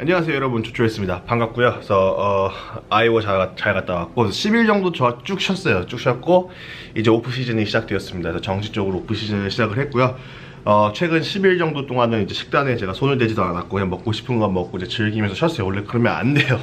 안녕하세요 여러분. 조초였습니다. 반갑고요. 그래서 어, 아이오 잘, 잘 갔다 왔고 10일 정도 저 쭉 쉬었어요. 쭉 쉬었고 이제 오프 시즌이 시작되었습니다. 그래서 정식적으로 오프 시즌을 시작을 했고요. 어, 최근 10일 정도 동안은 이제 식단에 제가 손을 대지도 않았고 그냥 먹고 싶은 거 먹고 이제 즐기면서 쉬었어요. 원래 그러면 안 돼요.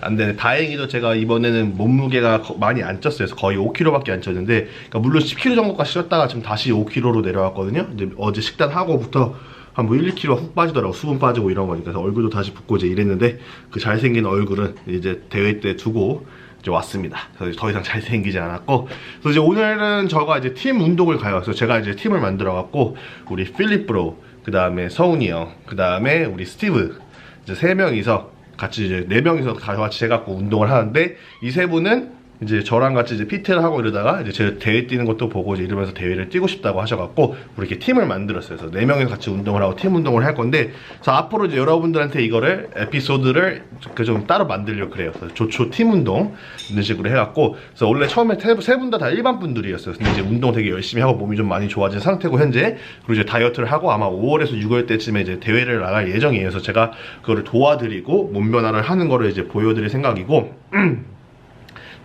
안 되네 다행히도 제가 이번에는 몸무게가 거- 많이 안 쪘어요. 거의 5kg밖에 안 쪘는데 그러니까 물론 10kg 정도까지 쉬었다가 지금 다시 5kg로 내려왔거든요. 이제 어제 식단하고부터 한 뭐 1, 2kg 훅 빠지더라고 수분 빠지고 이런 거니까 그래서 얼굴도 다시 붓고 이제 이랬는데 그 잘생긴 얼굴은 이제 대회 때 두고 이제 왔습니다. 그래서 더 이상 잘생기지 않았고 그래서 이제 오늘은 저가 이제 팀 운동을 가요. 그래서 제가 이제 팀을 만들어 갖고 우리 필립 브로 그 다음에 서훈이 형, 그 다음에 우리 스티브 이제 세 명이서 같이 이제 네 명이서 가- 같이 해갖고 운동을 하는데 이 세 분은 이제 저랑 같이 이제 PT를 하고 이러다가 이제 제 대회 뛰는 것도 보고 이제 이러면서 대회를 뛰고 싶다고 하셔갖고 우리 이렇게 팀을 만들었어요. 그래서 네 명이서 같이 운동을 하고 팀 운동을 할 건데 그래서 앞으로 이제 여러분들한테 이거를 에피소드를 그좀 따로 만들려고 그래요. 그래서 조초 팀 운동 이런 식으로 해갖고 그래서 원래 처음에 세 분 다 다 일반 분들이었어요. 근데 이제 운동 되게 열심히 하고 몸이 좀 많이 좋아진 상태고 현재 그리고 이제 다이어트를 하고 아마 5월에서 6월 때쯤에 이제 대회를 나갈 예정이에요. 그래서 제가 그거를 도와드리고 몸 변화를 하는 거를 이제 보여드릴 생각이고.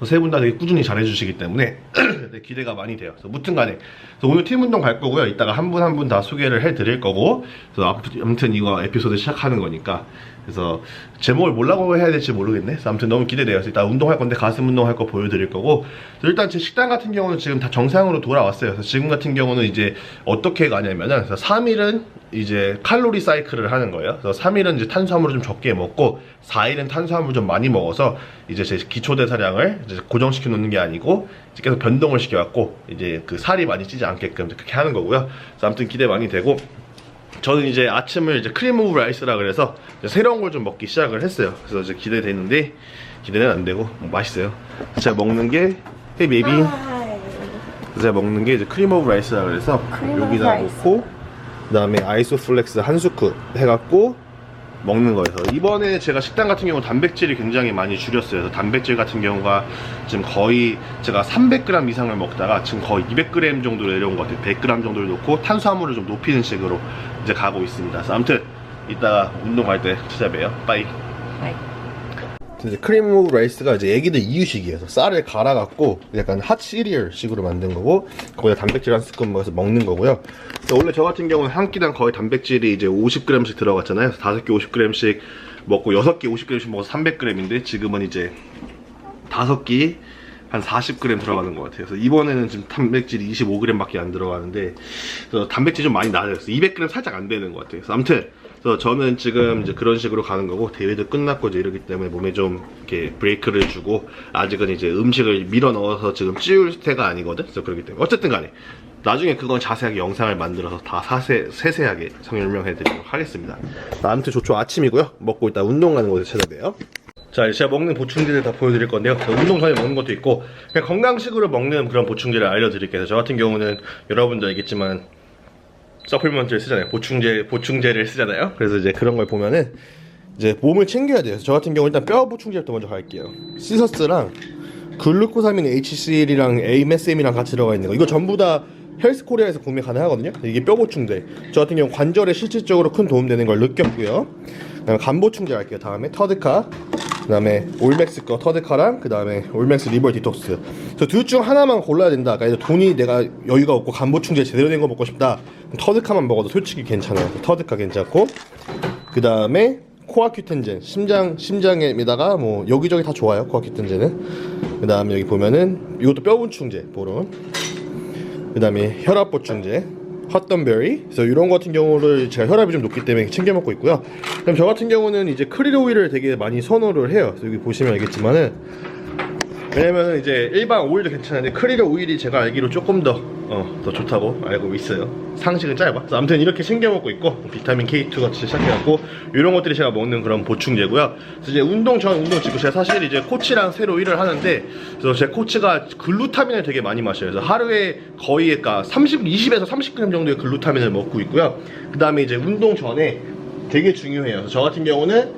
세 분 다 되게 꾸준히 잘해주시기 때문에 네, 기대가 많이 돼요. 그래서 무튼간에 그래서 오늘 팀 운동 갈 거고요. 이따가 한 분 한 분 다 소개를 해드릴 거고 그래서 아무- 아무튼 이거 에피소드 시작하는 거니까 그래서 제목을 뭐라고 해야 될지 모르겠네. 아무튼 너무 기대돼요. 일단 운동할 건데 가슴 운동할 거 보여드릴 거고 일단 제 식단 같은 경우는 지금 다 정상으로 돌아왔어요. 그래서 지금 같은 경우는 이제 어떻게 가냐면은 그래서 3일은 이제 칼로리 사이클을 하는 거예요. 그래서 3일은 이제 탄수화물을 좀 적게 먹고 4일은 탄수화물 좀 많이 먹어서 이제 제 기초 대사량을 고정시켜 놓는 게 아니고 이제 계속 변동을 시켜갖고 이제 그 살이 많이 찌지 않게끔 그렇게 하는 거고요. 그래서 아무튼 기대 많이 되고 저는 이제 아침을 이제 크림 오브 라이스라 그래서 새로운 걸 좀 먹기 시작을 했어요. 그래서 이제 기대되는데 기대는 안 되고 뭐 맛있어요. 제가 먹는 게 헤이 베이비 제가 먹는 게 이제 크림 오브 라이스라 그래서 크림 오브 여기다 라이스. 놓고 그다음에 아이소플렉스 한 스쿱 해갖고 먹는 거여서 이번에 제가 식단 같은 경우 단백질이 굉장히 많이 줄였어요. 그래서 단백질 같은 경우가 지금 거의 제가 300g 이상을 먹다가 지금 거의 200g 정도 내려온 것 같아요. 100g 정도를 놓고 탄수화물을 좀 높이는 식으로 이제 가고 있습니다. 그래서 아무튼 이따가 운동 갈 때 찾아봬요. 빠이. 이 제 크림 라이스가 이제 애기들 이유식이에요. 그래서 쌀을 갈아갖고 약간 핫 시리얼 식으로 만든 거고 거기다 단백질 한 스푼 넣어서 먹는 거고요. 원래 저 같은 경우는 한 끼당 거의 단백질이 이제 50g씩 들어갔잖아요. 그래서 5개 50g씩 먹고 6개 50g씩 먹어서 300g인데 지금은 이제 5끼 한 40g 들어가는 것 같아요. 그래서 이번에는 지금 단백질이 25g밖에 안 들어가는데 그래서 단백질 좀 많이 낮아졌어요. 200g 살짝 안 되는 것 같아요. 그래서 아무튼 그래서 저는 지금 이제 그런 식으로 가는 거고 대회도 끝났고 이제 이러기 때문에 몸에 좀 이렇게 브레이크를 주고 아직은 이제 음식을 밀어 넣어서 지금 찌울 때가 아니거든. 그래서 그렇기 때문에 어쨌든 간에 나중에 그건 자세하게 영상을 만들어서 다 사세, 세세하게 설명해 드리도록 하겠습니다. 아무튼 조초 아침이고요. 먹고 이따 운동 가는 곳에 찾아봬요. 자, 이제 제가 먹는 보충제를 다 보여드릴 건데요. 그 운동 전에 먹는 것도 있고, 그냥 건강식으로 먹는 그런 보충제를 알려드릴게요. 저 같은 경우는 여러분도 알겠지만, 서플먼트를 쓰잖아요. 보충제, 보충제를 쓰잖아요. 그래서 이제 그런 걸 보면은, 이제 몸을 챙겨야 돼요. 저 같은 경우 일단 뼈 보충제부터 먼저 갈게요. 시서스랑 글루코사민 HCL이랑 AMSM이랑 같이 들어가 있는 거. 이거 전부 다 헬스코리아에서 구매 가능하거든요. 이게 뼈 보충제. 저 같은 경우 관절에 실질적으로 큰 도움 되는 걸 느꼈고요. 그다음에 간 보충제 할게요. 다음에 터드카. 그다음에 올맥스 거 터드카랑 그다음에 올맥스 리버 디톡스. 저 둘 중 하나만 골라야 된다. 그러니까 돈이 내가 여유가 없고 간 보 충제 제대로 된 거 먹고 싶다. 터드카만 먹어도 솔직히 괜찮아요. 터드카 괜찮고. 그다음에 코아큐텐젠 심장 심장에다가 뭐 여기저기 다 좋아요. 코아큐텐젠은. 그다음에 여기 보면은 이것도 뼈 보충제 보름. 그다음에 혈압 보충제 헛덤베리 그래서 이런 거 같은 경우를 제가 혈압이 좀 높기 때문에 챙겨 먹고 있고요 그럼 저 같은 경우는 이제 크릴 오일을 되게 많이 선호를 해요 여기 보시면 알겠지만은 왜냐면 이제 일반 오일도 괜찮은데 크릴 오일이 제가 알기로 조금 더, 어, 더 좋다고 알고 있어요. 상식은 짧아. 아무튼 이렇게 챙겨 먹고 있고, 비타민 K2 같이 시작해갖고, 이런 것들이 제가 먹는 그런 보충제고요. 그래서 이제 운동 전 운동 지금 제가 사실 이제 코치랑 새로 일을 하는데, 그래서 제 코치가 글루타민을 되게 많이 마셔요. 그래서 하루에 거의 그러니까 30, 20에서 30g 정도의 글루타민을 먹고 있고요. 그 다음에 이제 운동 전에 되게 중요해요. 저 같은 경우는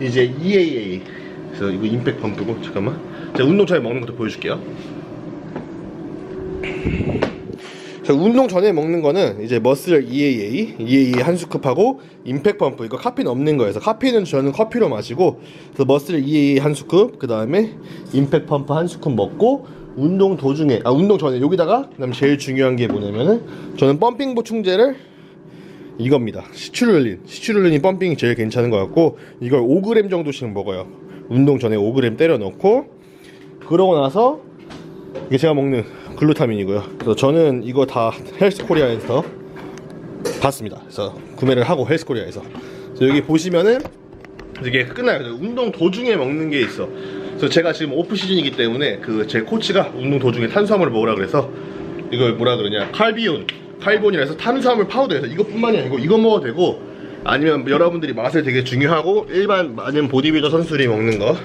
이제 EAA. 그래서 이거 임팩 펌프고, 잠깐만. 제가 운동 전에 먹는 것도 보여줄게요. 저 운동 전에 먹는 거는 이제 머슬 EAA, EAA 한 스쿱하고 임팩 펌프 이거 카페인 없는 거여서 카페인은 저는 커피로 마시고 그래서 머슬 EAA 한 스쿱 그 다음에 임팩 펌프 한 스쿱 먹고 운동 도중에 아 운동 전에 여기다가 그다음 제일 중요한 게 뭐냐면은 저는 펌핑 보충제를 이겁니다 시츄룰린 시츄룰린이 펌핑이 제일 괜찮은 것 같고 이걸 5g 정도씩 먹어요 운동 전에 5g 때려 넣고 그러고 나서 이게 제가 먹는 글루타민이고요. 그래서 저는 이거 다 헬스코리아에서 봤습니다. 그래서 구매를 하고 헬스코리아에서. 여기 보시면은 이게 끝나요. 운동 도중에 먹는 게 있어. 그래서 제가 지금 오프 시즌이기 때문에 그 제 코치가 운동 도중에 탄수화물을 먹으라 그래서 이걸 뭐라 그러냐 칼비온, 칼본이라 해서 탄수화물 파우더에서 이것뿐만이 아니고 이거 먹어도 되고 아니면 여러분들이 맛을 되게 중요하고 일반 많은 보디빌더 선수들이 먹는 거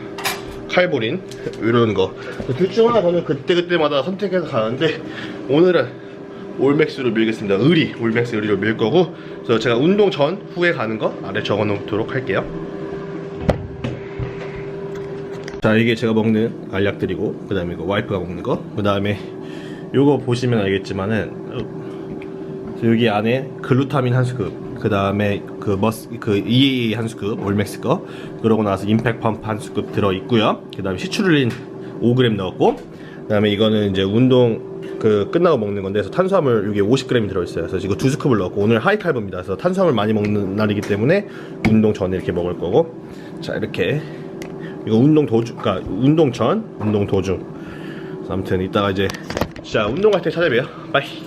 칼보린 이런 거. 둘 중 하나 저는 그때 그때마다 선택해서 가는데 오늘은 올맥스로 밀겠습니다. 의리 올맥스 의리로 밀 거고 그래서 제가 운동 전 후에 가는 거 아래 적어 놓도록 할게요. 자 이게 제가 먹는 알약들이고 그 다음에 이거 와이프가 먹는 거그 다음에 요거 보시면 알겠지만은 어, 여기 안에 글루타민 한 스쿱 그 다음에 그 머스 그 EAA 한 스쿱 올맥스 거 그러고 나서 임팩 펌프 한 스쿱 들어 있고요. 그 다음에 시츄룰린 5g 넣었고 그 다음에 이거는 이제 운동 그 끝나고 먹는 건데 그래서 탄수화물 이게 50g이 들어 있어요. 그래서 이거 두 스쿱을 넣었고 오늘 하이 칼브입니다. 그래서 탄수화물 많이 먹는 날이기 때문에 운동 전에 이렇게 먹을 거고. 자 이렇게. 이거 운동 도중 그러니까 운동 전 운동 도중. 아무튼 이따가 이제 자 운동할 때 찾아봬요. 바이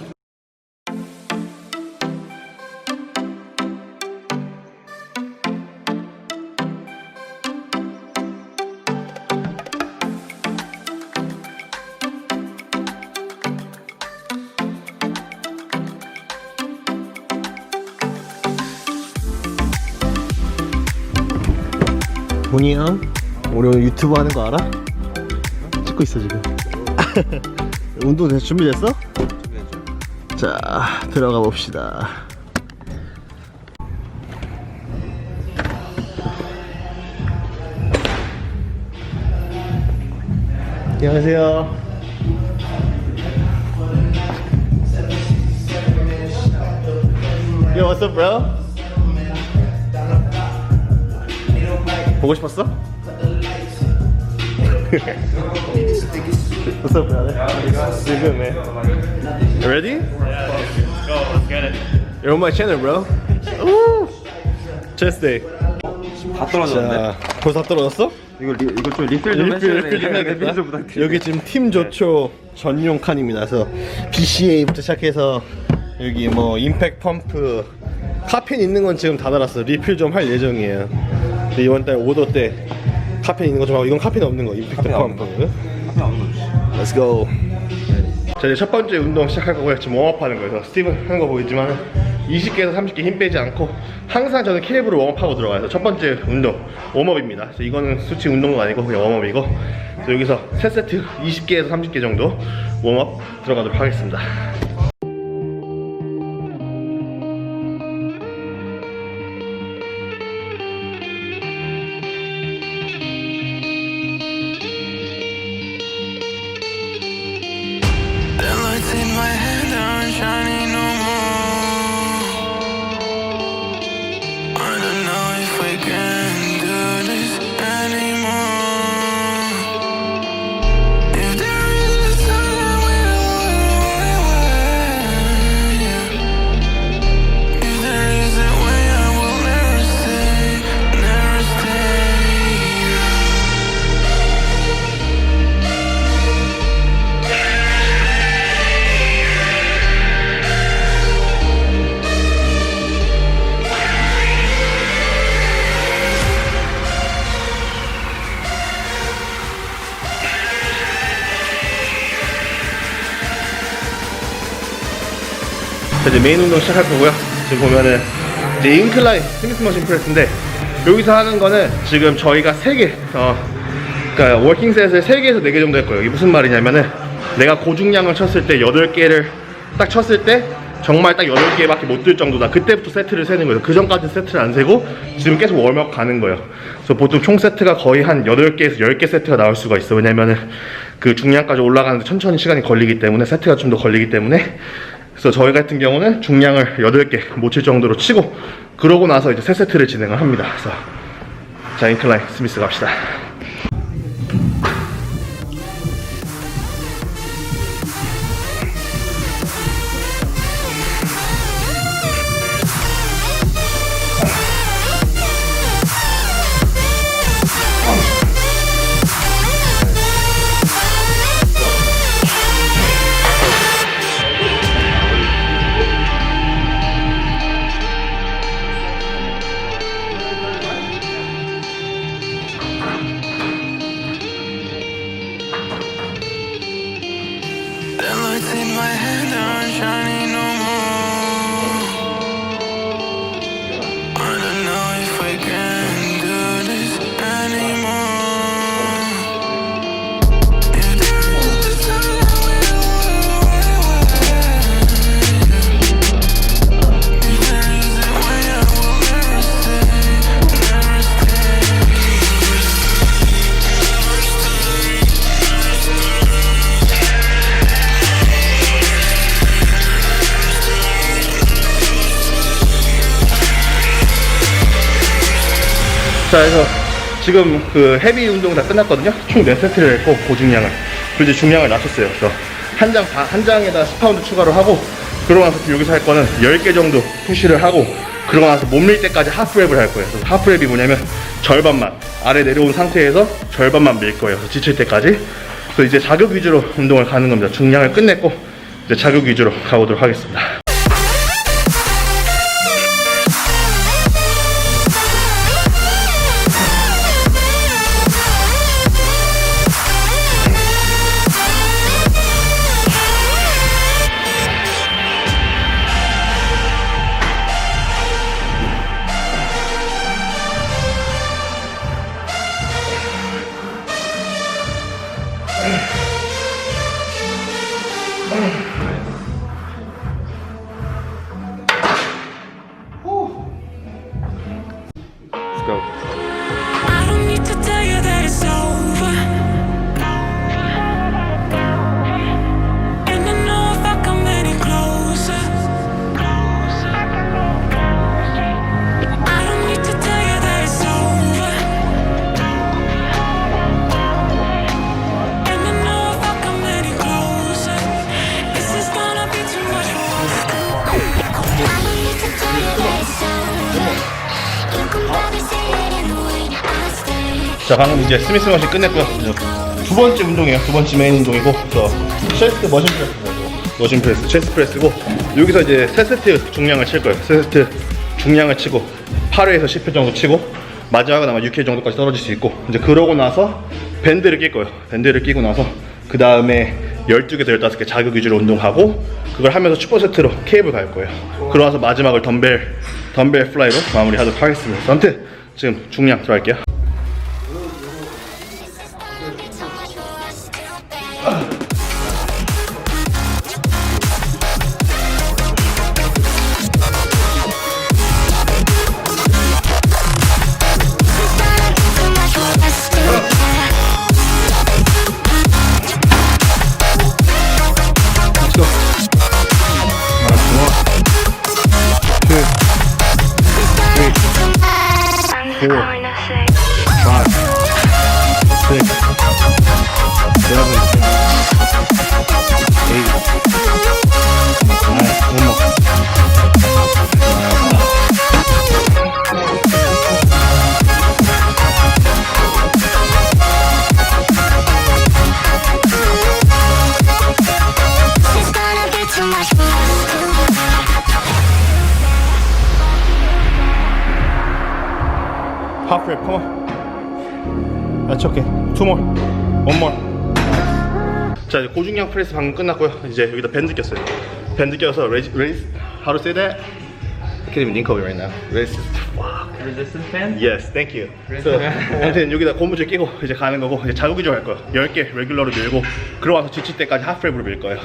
본이 형 우리 오늘 유튜브 하는 거 알아? 찍고 있어 지금 운동 됐 준비됐어? 자 들어가 봅시다 안녕하세요 Yo, what's up, bro? 보고 싶었어? What's up, brother? You're good, man. You ready? Go, let's get it. You're on my channel, bro. Woo! Chest day. 다 떨어졌는데. 자, 벌써 다 떨어졌어? 이거 리, 이거 좀 리필 좀 리필, 해줘야 리필 좀. 리필 부탁드려. 여기 지금 팀 조초 전용 칸입니다. 그래서 BCA부터 시작해서 여기 뭐 임팩 펌프 카페인 있는 건 지금 다 달았어. 리필 좀 할 예정이에요. 근데 이번 달 오더 때 카페인 있는 거 좀 하고 이건 카페인 없는 거 임팩트 카페인 없는 펌프. 카페 안 넣어주지. Let's go. 자 이제 첫 번째 운동 시작할 거고요. 지금 웜업하는 거예요. 그래서 스티븐 하는 거 보이지만 20개에서 30개 힘 빼지 않고 항상 저는 캘브로 웜업하고 들어가요. 첫 번째 운동 웜업입니다. 그래서 이거는 수치 운동도 아니고 그냥 웜업이고 그래서 여기서 세 세트 20개에서 30개 정도 웜업 들어가도록 하겠습니다. 이제 메인 운동 시작할 거고요. 지금 보면은 이제 인클라인 스미스 머신 프레스인데 여기서 하는 거는 지금 저희가 3개 어 그러니까 워킹 셋을 3개에서 4개 정도 했고요. 이게 무슨 말이냐면은 내가 고중량을 쳤을 때 8개를 딱 쳤을 때 정말 딱 8개밖에 못 들 정도다. 그때부터 세트를 세는 거예요. 그 전까지 세트를 안 세고 지금 계속 웜업 가는 거예요. 그래서 보통 총 세트가 거의 한 8개에서 10개 세트가 나올 수가 있어. 왜냐면은 그 중량까지 올라가는데 천천히 시간이 걸리기 때문에 세트가 좀 더 걸리기 때문에 그래서 저희 같은 경우는 중량을 8개 못 칠 정도로 치고 그러고 나서 이제 세 세트를 진행을 합니다. 그래서 자 인클라인 스미스 갑시다. 자, 그래서 지금 그 헤비 운동 다 끝났거든요. 총 4세트를 했고, 고중량을. 그리고 이제 중량을 낮췄어요. 그래서 한 장, 반- 한 장에다 10파운드 추가로 하고, 그러고 나서 여기서 할 거는 10개 정도 푸시를 하고, 그러고 나서 못 밀 때까지 하프랩을 할 거예요. 그래서 하프랩이 뭐냐면 절반만, 아래 내려온 상태에서 절반만 밀 거예요. 그래서 지칠 때까지. 그래서 이제 자극 위주로 운동을 가는 겁니다. 중량을 끝냈고, 이제 자극 위주로 가보도록 하겠습니다. Oh. 방금 이제 스미스 머신 끝냈고요. 두 번째 운동이에요. 두 번째 메인 운동이고 저 체스트 머신 프레스. 머신 프레스 체스트 프레스고 여기서 이제 세 세트 중량을 칠 거예요. 세 세트 중량을 치고 8회에서 10회 정도 치고 마지막은 아마 6회 정도까지 떨어질 수 있고 이제 그러고 나서 밴드를 낄 거예요. 밴드를 끼고 나서 그 다음에 12개에서 15개 자극 위주로 운동하고 그걸 하면서 슈퍼 세트로 케이블 갈 거예요. 그러고 나서 마지막을 덤벨 덤벨 플라이로 마무리하도록 하겠습니다. 아무튼 지금 중량 들어갈게요 Half rep, come on. That's okay. Two more. One more. 자, 이제 고중량 프레스 방금 끝났고요. 이제 여기다 밴드 꼈어요. 밴드 껴서 레이스, 레이스, how to say that? I can't even think of it right now. Raise, wow. Resistance band? Yes, thank you. So, 아무튼 여기다 고무줄 끼고 이제 가는 거고 이제 위주로 할 거예요. 10개 레귤러로 밀고 그러고 와서 지칠 때까지 하프랩으로 밀 거예요.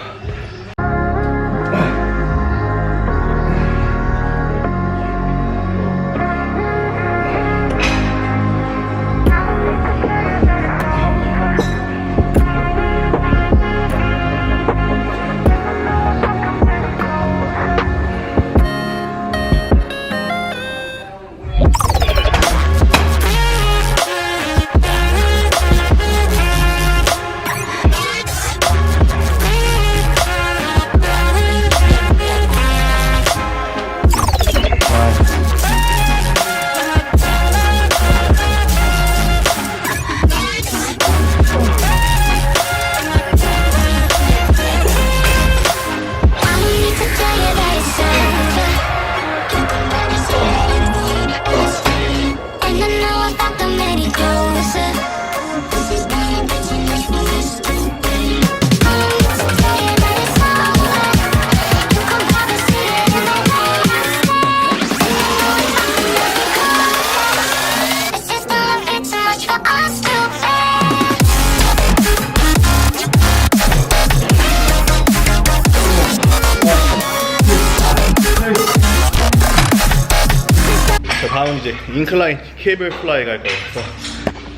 인클라인 케이블 플라이 갈 거예요. 그래서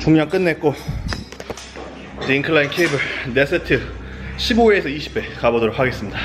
중량 끝냈고 이제 인클라인 케이블 4세트 15회에서 20회 가보도록 하겠습니다.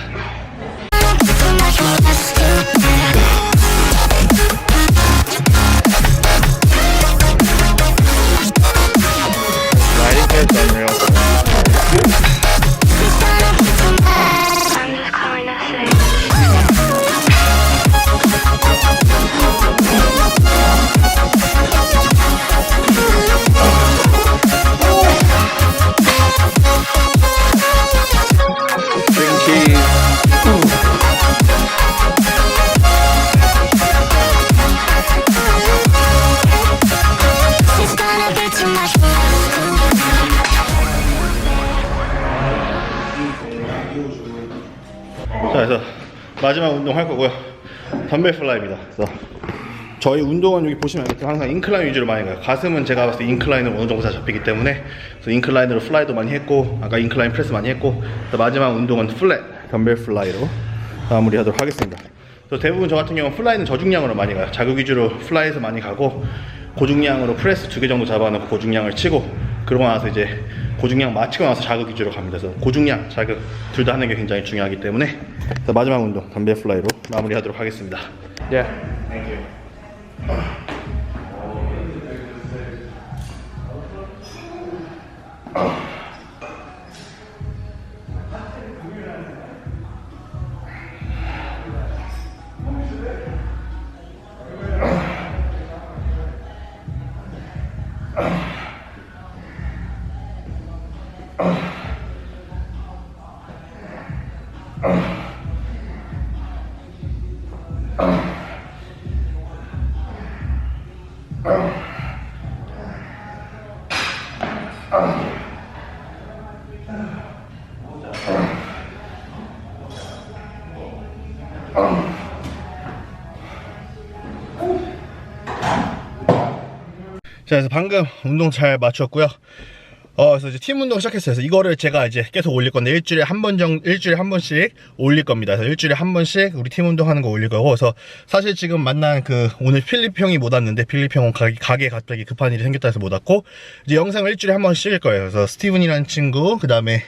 자, 그래서 마지막 운동 할 거고요. 덤벨 플라이입니다. 그래서 저희 운동은 여기 보시면 알겠지만 항상 인클라인 위주로 많이 가요. 가슴은 제가 봤을 때 인클라인으로 어느 정도 다 잡히기 때문에 그래서 인클라인으로 플라이도 많이 했고 아까 인클라인 프레스 많이 했고 마지막 운동은 플랫 덤벨 플라이로 마무리하도록 하겠습니다. 그래서 대부분 저 같은 경우는 플라이는 저중량으로 많이 가요. 자극 위주로 플라이에서 많이 가고 고중량으로 프레스 두 개 정도 잡아놓고 고중량을 치고 그러고 나서 이제 고중량 마치고 나서 자극 위주로 갑니다. 그래서 고중량, 자극 둘 다 하는 게 굉장히 중요하기 때문에 그래서 마지막 운동 덤벨 플라이로 마무리하도록 하겠습니다. Yeah. 자, 그래서 방금 운동 잘 마쳤고요. 어, 그래서 이제 팀 운동 시작했어요. 그래서 이거를 제가 이제 계속 올릴 건데 일주일에 한 번 정, 일주일에 한 번씩 올릴 겁니다. 그래서 일주일에 한 번씩 우리 팀 운동 하는 거 올릴 거고. 그래서 사실 지금 만난 그 오늘 필립 형이 못 왔는데 필립 형은 가게, 가게에 갑자기 급한 일이 생겼다 해서 못 왔고 이제 영상을 일주일에 한 번씩 찍을 거예요. 그래서 스티븐이라는 친구, 그 다음에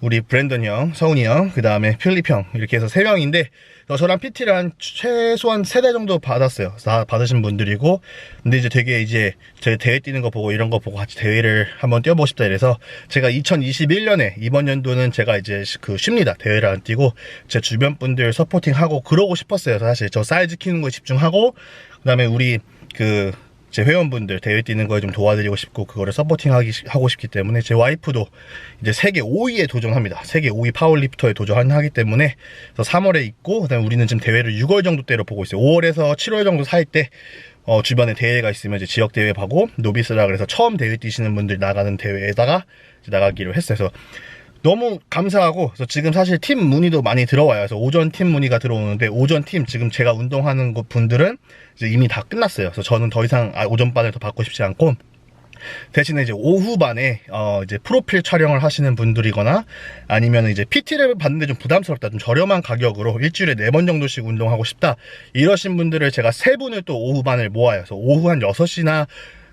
우리 브랜던 형, 서훈이 형, 그 다음에 필립 형 이렇게 해서 세 명인데 어, 저랑 PT를 한 최소한 세대 정도 받았어요. 다 받으신 분들이고 근데 이제 되게 이제 제 대회 뛰는 거 보고 이런 거 보고 같이 대회를 한번 뛰어보고 싶다 이래서 제가 2021년에 이번 연도는 제가 이제 그 쉽니다. 대회를 안 뛰고 제 주변 분들 서포팅하고 그러고 싶었어요. 사실 저 사이즈 키우는 거에 집중하고 그 다음에 우리 그 제 회원분들 대회 뛰는 거에 좀 도와드리고 싶고 그거를 서포팅 하기 하고 싶기 때문에 제 와이프도 이제 세계 5위에 도전합니다. 세계 5위 파워리프터에 도전하기 때문에 그래서 3월에 있고 그다음에 우리는 지금 대회를 6월 정도 때로 보고 있어요. 5월에서 7월 정도 살때 어, 주변에 대회가 있으면 이제 지역 대회 가고 노비스라 그래서 처음 대회 뛰시는 분들 나가는 대회에다가 이제 나가기로 했어요. 그래서 너무 감사하고 그래서 지금 사실 팀 문의도 많이 들어와요. 그래서 오전 팀 문의가 들어오는데 오전 팀 지금 제가 운동하는 곳 분들은 이제 이미 다 끝났어요. 그래서 저는 더 이상 아, 오전 반을 더 받고 싶지 않고 대신에 이제 오후반에 어 이제 프로필 촬영을 하시는 분들이거나 아니면 이제 PT를 받는데 좀 부담스럽다 좀 저렴한 가격으로 일주일에 네 번 정도씩 운동하고 싶다 이러신 분들을 제가 세 분을 또 오후반을 모아요 그래서 오후 한 6시나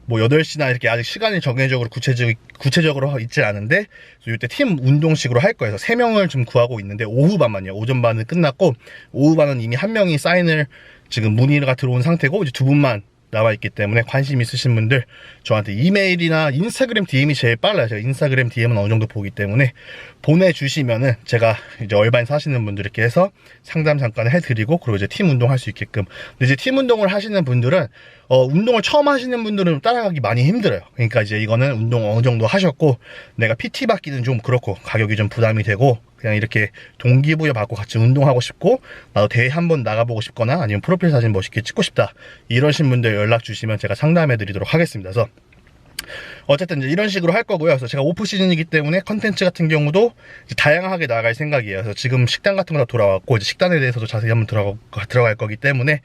뭐 8시나 이렇게 아직 시간이 정해적으로 구체적, 구체적으로 있지 않은데 이때 팀 운동식으로 할 거예요. 그래서 3명을 좀 구하고 있는데 오후 반만요. 오전 반은 끝났고 오후 반은 이미 한 명이 사인을 지금 문의가 들어온 상태고 이제 두 분만 남아있기 때문에 관심 있으신 분들 저한테 이메일이나 인스타그램 DM이 제일 빨라요. 제가 인스타그램 DM은 어느 정도 보기 때문에 보내주시면은 제가 이제 얼반 사시는 분들께 해서 상담 잠깐 해드리고 그리고 이제 팀 운동 할 수 있게끔. 근데 이제 팀 운동을 하시는 분들은 어, 운동을 처음 하시는 분들은 따라가기 많이 힘들어요. 그러니까 이제 이거는 운동 어느 정도 하셨고 내가 PT 받기는 좀 그렇고 가격이 좀 부담이 되고 그냥 이렇게 동기부여 받고 같이 운동하고 싶고 나도 대회 한번 나가보고 싶거나 아니면 프로필 사진 멋있게 찍고 싶다 이러신 분들 연락 주시면 제가 상담해 드리도록 하겠습니다. 그래서 어쨌든 이제 이런 식으로 할 거고요. 그래서 제가 오프 시즌이기 때문에 컨텐츠 같은 경우도 다양하게 나갈 생각이에요. 그래서 지금 식단 같은 거 다 돌아왔고 이제 식단에 대해서도 자세히 한번 들어가, 들어갈 거기 때문에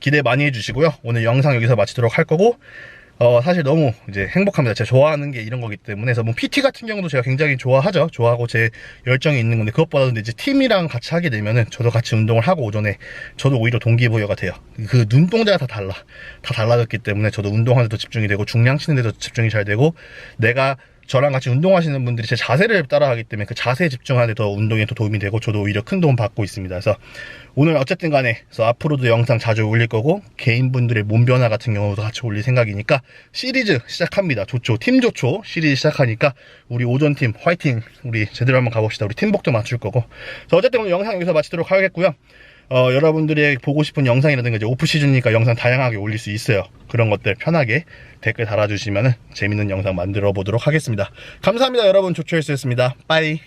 기대 많이 해주시고요. 오늘 영상 여기서 마치도록 할 거고 어, 사실 너무 이제 행복합니다. 제가 좋아하는 게 이런 거기 때문에. 그래서 뭐 PT 같은 경우도 제가 굉장히 좋아하죠. 좋아하고 제 열정이 있는 건데 그것보다도 이제 팀이랑 같이 하게 되면은 저도 같이 운동을 하고 오전에 저도 오히려 동기부여가 돼요. 그 눈동자가 다 달라. 다 달라졌기 때문에 저도 운동하는 데도 집중이 되고 중량 치는 데도 집중이 잘 되고 내가 저랑 같이 운동하시는 분들이 제 자세를 따라하기 때문에 그 자세에 집중하는 데 더 운동에 더 도움이 되고 저도 오히려 큰 도움 받고 있습니다. 그래서 오늘 어쨌든 간에 그래서 앞으로도 영상 자주 올릴 거고 개인분들의 몸 변화 같은 경우도 같이 올릴 생각이니까 시리즈 시작합니다. 좋죠. 팀 좋죠. 시리즈 시작하니까 우리 오전팀 화이팅 우리 제대로 한번 가봅시다. 우리 팀복도 맞출 거고. 그래서 어쨌든 오늘 영상 여기서 마치도록 하겠고요. 어, 여러분들이 보고 싶은 영상이라든가 이제 오프 시즌이니까 영상 다양하게 올릴 수 있어요. 그런 것들 편하게 댓글 달아주시면 재밌는 영상 만들어 보도록 하겠습니다. 감사합니다, 여러분. 조초헬스였습니다. 빠이.